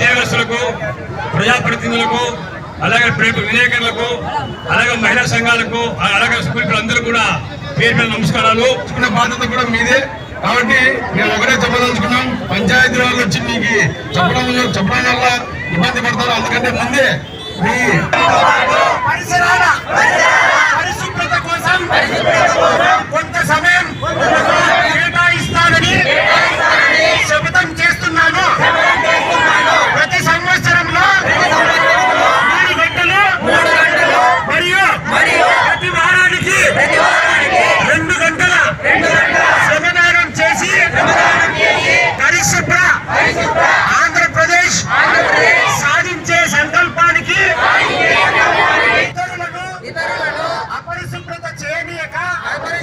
ఉద్యోగస్తులకు ప్రజాప్రతినిధులకు అలాగే విలేకరులకు అలాగే మహిళా సంఘాలకు అలాగే స్కూల్ పిల్లలందరూ కూడా పేరు పేరు నమస్కారాలు. బాధ్యత కూడా మీదే. కాబట్టి మేము ఒకటే చెప్పదలుచుకున్నాం పంచాయతీ వాళ్ళు వచ్చి మీకు చెప్పడం చెప్పడం వల్ల ఇబ్బంది పడతారు. అందుకంటే ముందే మీ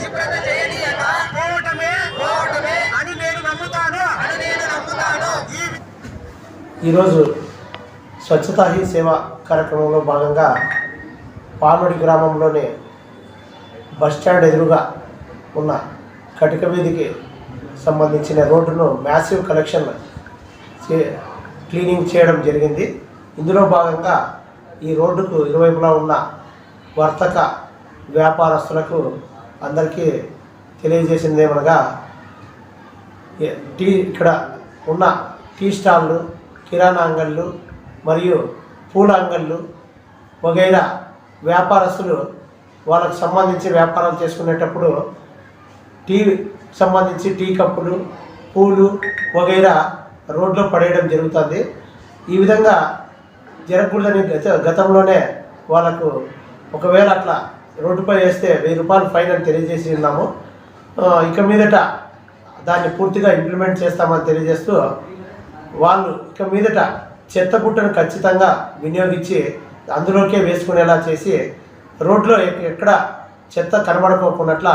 అపరిశుభ్రత చేయనీయక పోవటమే పోవటమే అని నేను నమ్ముతాను. అని నేను నమ్ముతాను. ఈ ఈరోజు స్వచ్ఛతా హీ సేవ కార్యక్రమంలో భాగంగా పామడి గ్రామంలోని బస్టాండ్ ఎదురుగా ఉన్న కటిక వీధికి సంబంధించిన రోడ్డును మ్యాసివ్ కలెక్షన్ చే క్లీనింగ్ చేయడం జరిగింది. ఇందులో భాగంగా ఈ రోడ్డుకు ఇరువైపులా ఉన్న వర్తక వ్యాపారస్తులకు అందరికీ తెలియజేసింది ఏమనగా టీ ఇక్కడ ఉన్న టీ స్టాళ్ళు కిరాణా అంగళ్ళు మరియు పూల అంగళ్ళు వగైరా వ్యాపారస్తులు వాళ్ళకు సంబంధించి వ్యాపారాలు చేసుకునేటప్పుడు టీ సంబంధించి టీ కప్పులు పూలు వగైరా రోడ్లో పడేయడం జరుగుతుంది. ఈ విధంగా జరగకూడదని గత గతంలోనే వాళ్ళకు ఒకవేళ అట్లా రోడ్డుపై వేస్తే వెయ్యి రూపాయలు ఫైన్ అని తెలియజేసి ఉన్నాము. ఇక మీదట దాన్ని పూర్తిగా ఇంప్లిమెంట్ చేస్తామని తెలియజేస్తూ వాళ్ళు ఇక మీదట చెత్త బుట్టను ఖచ్చితంగా వినియోగించి అందులోకే వేసుకునేలా చేసి రోడ్లో ఎక్కడ చెత్త కనబడుకోకున్నట్ల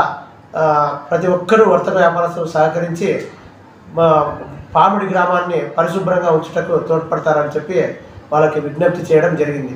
ప్రతి ఒక్కరూ వర్తక వ్యాపారస్తులు సహకరించి మా పాముడి గ్రామాన్ని పరిశుభ్రంగా ఉంచుటకు తోడ్పడతారని చెప్పి వాళ్ళకి విజ్ఞప్తి చేయడం జరిగింది.